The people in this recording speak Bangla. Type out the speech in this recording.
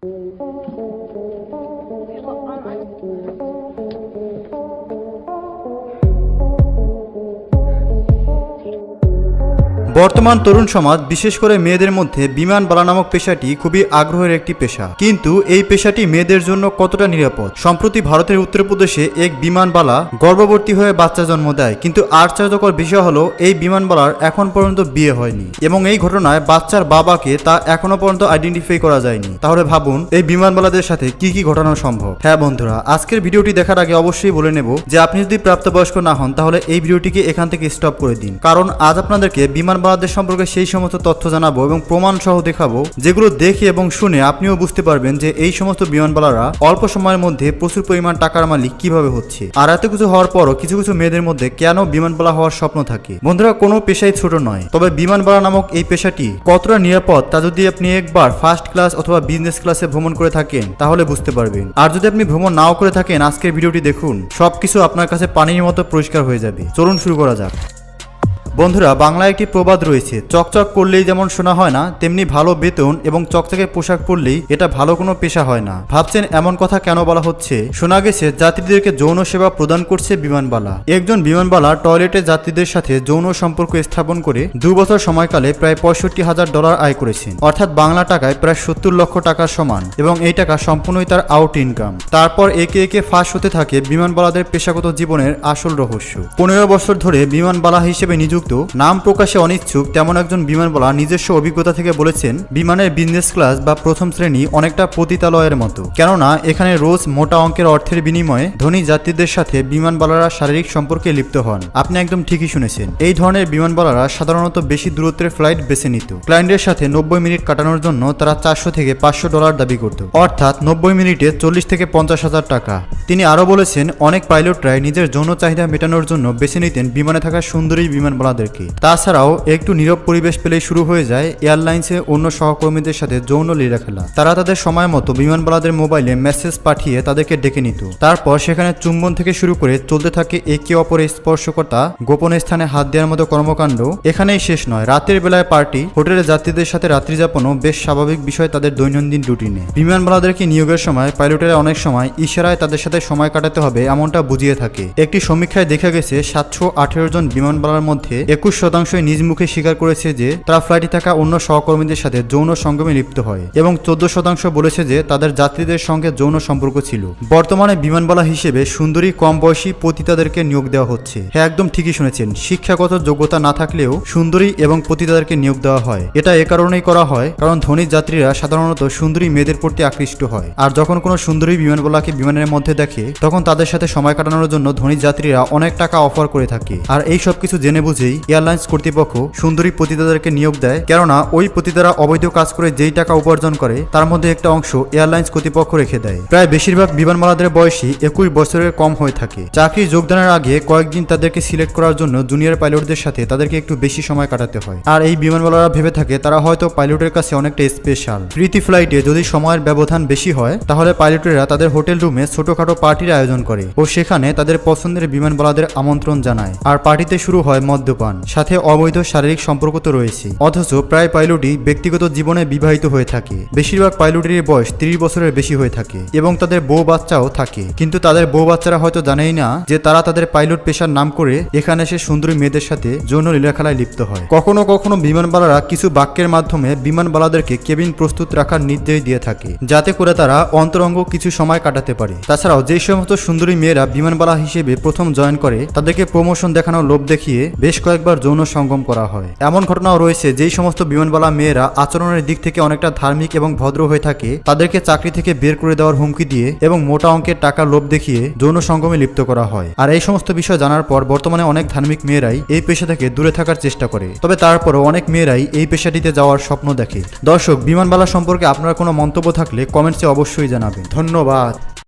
Thank you. বর্তমান তরুণ সমাজ, বিশেষ করে মেয়েদের মধ্যে বিমান বালা নামক পেশাটি খুবই আগ্রহের একটি পেশা। কিন্তু এই পেশাটি মেয়েদের জন্য কতটা নিরাপদ? সম্প্রতি ভারতের উত্তরপ্রদেশে এক বিমানবালা গর্ভবতী হয়ে বাচ্চা জন্ম দেয়। কিন্তু আশ্চর্যকর বিষয় হলো, এই বিমানবালার এখন পর্যন্ত বিয়ে হয়নি এবং এই ঘটনায় বাচ্চার বাবাকে তা এখনও পর্যন্ত আইডেন্টিফাই করা যায়নি। তাহলে ভাবুন, এই বিমানবালাদের সাথে কি কি ঘটানো সম্ভব? হ্যাঁ বন্ধুরা, আজকের ভিডিওটি দেখার আগে অবশ্যই বলে নেব যে আপনি যদি প্রাপ্তবয়স্ক না হন, তাহলে এই ভিডিওটিকে এখান থেকে স্টপ করে দিন। কারণ আজ আপনাদেরকে বিমানবালাদের সম্পর্কে সেই সমস্ত তথ্য জানাব এবং প্রমাণ সহ দেখাবো, যেগুলো দেখে এবং শুনে আপনিও বুঝতে পারবেন যে এই সমস্ত বিমানবালারা অল্প সময়ের মধ্যে প্রচুর পরিমাণ টাকার মালিক কীভাবে হচ্ছে। আর এত কিছু হওয়ার পরও কিছু কিছু মেয়েদের মধ্যে কেন বিমানবালা হওয়ার স্বপ্ন থাকে? বন্ধুরা, কোনো পেশাই ছোট নয়। তবে বিমানবালা নামক এই পেশাটি কতটা নিরাপদ তা যদি আপনি একবার ফার্স্ট ক্লাস অথবা বিজনেস ক্লাসে ভ্রমণ করে থাকেন, তাহলে বুঝতে পারবেন। আর যদি আপনি ভ্রমণ নাও করে থাকেন, আজকের ভিডিওটি দেখুন। সবকিছু আপনার কাছে পানির মতো পরিষ্কার হয়ে যাবে। চলুন শুরু করা যাক। বন্ধুরা, বাংলায় একটি প্রবাদ রয়েছে। চকচক করলেই যেমন শোনা হয় না, তেমনি ভালো বেতন এবং চকচকে পোশাক পরলেই এটা ভালো কোনো পেশা হয় না। ভাবছেন এমন কথা কেন বলা হচ্ছে? শোনা গেছে, যাত্রীদেরকে যৌন সেবা প্রদান করছে বিমানবালা। একজন বিমানবালা টয়লেটে যাত্রীদের সাথে যৌন সম্পর্ক স্থাপন করে দু বছর সময়কালে প্রায় পঁয়ষট্টি হাজার ডলার আয় করেছেন। অর্থাৎ বাংলা টাকায় প্রায় সত্তর লক্ষ টাকার সমান এবং এই টাকা সম্পূর্ণই তার আউট ইনকাম। তারপর একে একে ফাঁস হতে থাকে বিমানবালাদের পেশাগত জীবনের আসল রহস্য। পনেরো বছর ধরে বিমানবালা হিসেবে নিযুক্ত নাম প্রকাশে অনিচ্ছুক, তেমন একজন বিমানবালা নিজস্ব অভিজ্ঞতা থেকে বলেছেন, বিমানের বিজনেস ক্লাস বা প্রথম শ্রেণি অনেকটা পতিতালয়ের মতো। কেননা, এখানে রোজ মোটা অঙ্কের অর্থের বিনিময়ে ধনী যাত্রীদের সাথে বিমানবালারা শারীরিক সম্পর্কে লিপ্ত হন। আপনি একদম ঠিকই শুনেছেন। এই ধরনের বিমানবালারা সাধারণত বেশি দূরত্বের ফ্লাইট বেছে নিত। ক্লায়েন্টের সাথে নব্বই মিনিট কাটানোর জন্য তারা চারশো থেকে পাঁচশো ডলার দাবি করত। অর্থাৎ নব্বই মিনিটে চল্লিশ থেকে পঞ্চাশ হাজার টাকা। তিনি আরও বলেছেন, অনেক পাইলটরাই নিজের যৌন চাহিদা মেটানোর জন্য বেছে নিতেন বিমানে থাকা সুন্দরী বিমানবালাদেরকে তাছাড়াও একটু নীরব পরিবেশ পেলেই শুরু হয়ে যায় এয়ারলাইন্সে অন্য সহকর্মীদের সাথে যৌন লীলা খেলা। তারা তাদের সময় মতো বিমানবালাদের মোবাইলে মেসেজ পাঠিয়ে তাদেরকে ডেকে নিত। তারপর সেখানে চুম্বন থেকে শুরু করে চলতে থাকে একে অপরে স্পর্শকতা, গোপন স্থানে হাত দেওয়ার মতো কর্মকাণ্ড এখানেই শেষ নয়। রাতের বেলায় পার্টি, হোটেলে যাত্রীদের সাথে রাত্রি যাপনও বেশ স্বাভাবিক বিষয় তাদের দৈনন্দিন রুটিনে। বিমানবালাদেরকে নিয়োগের সময় পাইলটেরা অনেক সময় ইশারায় তাদের সাথে সময় কাটাতে হবে এমনটা বুঝিয়ে থাকে। একটি সমীক্ষায় দেখা গেছে সাতশো আঠেরো জন বিমানবালার মধ্যে একুশ শতাংশই নিজ মুখে স্বীকার করেছে যে, তারা ফ্লাইটে থাকা অন্য সহকর্মীদের সাথে যৌন সঙ্গমে লিপ্ত হয় এবং চোদ্দ শতাংশ বলেছে যে, তাদের যাত্রীদের সঙ্গে যৌন সম্পর্ক ছিল। বর্তমানে বিমানবালা হিসেবে সুন্দরী কম বয়সী পতিতাদেরকে নিয়োগ দেওয়া হচ্ছে। হ্যাঁ একদম ঠিকই শুনেছেন। শিক্ষাগত যোগ্যতা না থাকলেও সুন্দরী এবং পতিতাদেরকে নিয়োগ দেওয়া হয়। এটা এ কারণেই করা হয়, কারণ ধনী যাত্রীরা সাধারণত সুন্দরী মেয়েদের প্রতি আকৃষ্ট হয়। আর যখন কোনো সুন্দরী বিমানবালাকে বিমানের মধ্যে দেখে, তখন তাদের সাথে সময় কাটানোর জন্য ধনী যাত্রীরা অনেক টাকা অফার করে থাকে। আর এই সব কিছু জেনে বুঝেই এয়ারলাইন্স কর্তৃপক্ষ সুন্দরী পতিতাদেরকে নিয়োগ দেয়। কেননা, ওই পতিতারা অবৈধ কাজ করে যেই টাকা উপার্জন করে, তার মধ্যে একটা অংশ এয়ারলাইন্স কর্তৃপক্ষ রেখে দেয়। প্রায় বেশিরভাগ বিমানবালাদের বয়সী একুশ বছরের কম হয়ে থাকে। চাকরি যোগদানের আগে কয়েকদিন তাদেরকে সিলেক্ট করার জন্য জুনিয়র পাইলটদের সাথে তাদেরকে একটু বেশি সময় কাটাতে হয়। আর এই বিমানবালারা ভেবে থাকে, তারা হয়তো পাইলটের কাছে অনেকটা স্পেশাল প্রীতি ফ্লাইটে যদি সময়ের ব্যবধান বেশি হয়, তাহলে পাইলটেরা তাদের হোটেল রুমে ছোটখাটো পার্টির আয়োজন করে ও সেখানে তাদের পছন্দের বিমানবালাদের আমন্ত্রণ জানায়। আর পার্টিতে শুরু হয় মদ্যপান সাথে অবৈধ শারীরিক সম্পর্ক তো রয়েছে। অথচ প্রায় পাইলটই ব্যক্তিগত জীবনে বিবাহিত হয়ে থাকে। বেশিরভাগ পাইলটেরই বয়স তিরিশ বছরের বেশি হয়ে থাকে এবং তাদের বউ বাচ্চাও থাকে। কিন্তু তাদের বউ বাচ্চারা হয়তো জানেই না যে তারা তাদের পাইলট পেশার নাম করে এখানে এসে সুন্দরী মেয়েদের সাথে যৌন লীলাখেলায় লিপ্ত হয়। কখনো কখনো বিমানবালারা কিছু বাক্যের মাধ্যমে বিমানবালাদেরকে কেবিন প্রস্তুত রাখার নির্দেশ দিয়ে থাকে, যাতে করে তারা অন্তরঙ্গ কিছু সময় কাটাতে পারে। তাছাড়াও যে সমস্ত সুন্দরী মেয়েরা বিমানবালা হিসেবে প্রথম জয়েন করে, তাদেরকে প্রমোশন দেখানোর লোভ দেখিয়ে বেশ কয়েকবার যৌন সঙ্গম করা হয়। এমন ঘটনাও রয়েছে যেই সমস্ত বিমানবালা মেয়েরা আচরণের দিক থেকে অনেকটা ধার্মিক এবং ভদ্র হয়ে থাকে, তাদেরকে চাকরি থেকে বের করে দেওয়ার হুমকি দিয়ে এবং মোটা অঙ্কের টাকা লোভ দেখিয়ে যৌন সঙ্গমে লিপ্ত করা হয়। আর এই সমস্ত বিষয় জানার পর বর্তমানে অনেক ধার্মিক মেয়েরাই এই পেশা থেকে দূরে থাকার চেষ্টা করে। তবে তারপরও অনেক মেয়েরাই এই পেশাটিতে যাওয়ার স্বপ্ন দেখে। দর্শক, বিমানবালা সম্পর্কে আপনার কোনো মন্তব্য থাকলে কমেন্টসে অবশ্যই জানাবেন। ধন্যবাদ।